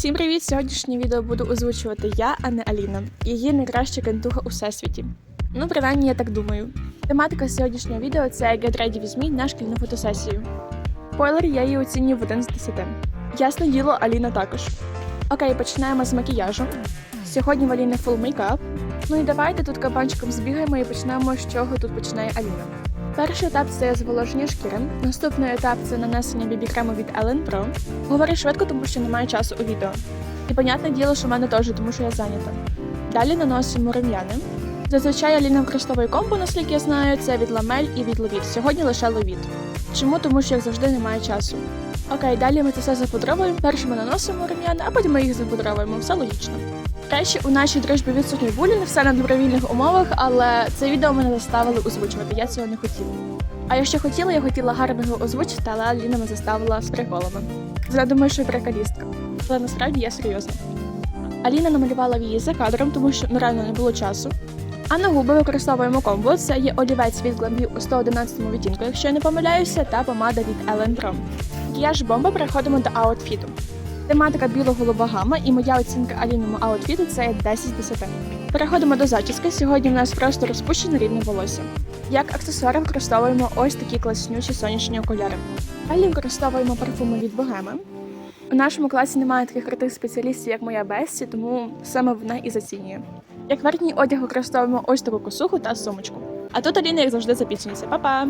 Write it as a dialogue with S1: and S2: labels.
S1: Всім привіт! Сьогоднішнє відео буду озвучувати я, а не Аліна. Її найкраща кентуха у всесвіті. Ну, принаймні, я так думаю. Тематика сьогоднішнього відео це Get Ready With Me на шкільну фотосесію. Спойлер, я її оцінюю в 1 з 10. Ясне діло, Аліна також. Окей, починаємо з макіяжу. Сьогодні в Аліни фул мейкап. Ну і давайте тут кабанчиком збігаємо і почнемо з чого тут починає Аліна. Перший етап це зволоження шкіри. Наступний етап це нанесення бібі-крему від Ellen Pro. Говорю швидко, тому що немає часу у відео. І понятне діло, що в мене теж, тому що я зайнята. Далі наносимо рум'яни. Зазвичай Аліна використовує комбо, наскільки я знаю, це від ламель і від ловіт. Сьогодні лише ловіт. Чому? Тому що як завжди немає часу. Окей, далі ми це все запудровуємо. Перше ми наносимо рум'яни, а потім ми їх запудровуємо. Все логічно. Речі, у нашій дружбі відсутній булінг, все на добровільних умовах, але це відео мене заставили озвучувати. Я цього не хотіла. А якщо хотіла, я хотіла гарно його озвучити, але Аліна мене заставила з приколами. Вона думає, що я приколістка. Але насправді я серйозна. Аліна намалювала вії за кадром, тому що ну, реально не було часу. А на губи використовуємо комбо. Це є олівець від Glamview у 111 відтінку, якщо я не помиляюся, та помада від Ellen Pro. Макіяж бомба переходимо до аутфіту. Тематика біло-голуба гама і моя оцінка Аліному аутфіту це 10 з 10. Переходимо до зачіски. Сьогодні в нас просто розпущене рівне волосся. Як аксесуари використовуємо ось такі класнючі сонячні окуляри. Далі використовуємо парфуми від богеми. У нашому класі немає таких крутих спеціалістів, як моя Бессі, тому саме вона і зацінює. Як верхній одяг використовуємо ось таку косуху та сумочку. А тут Аліна, як завжди, запічниця. Па-па!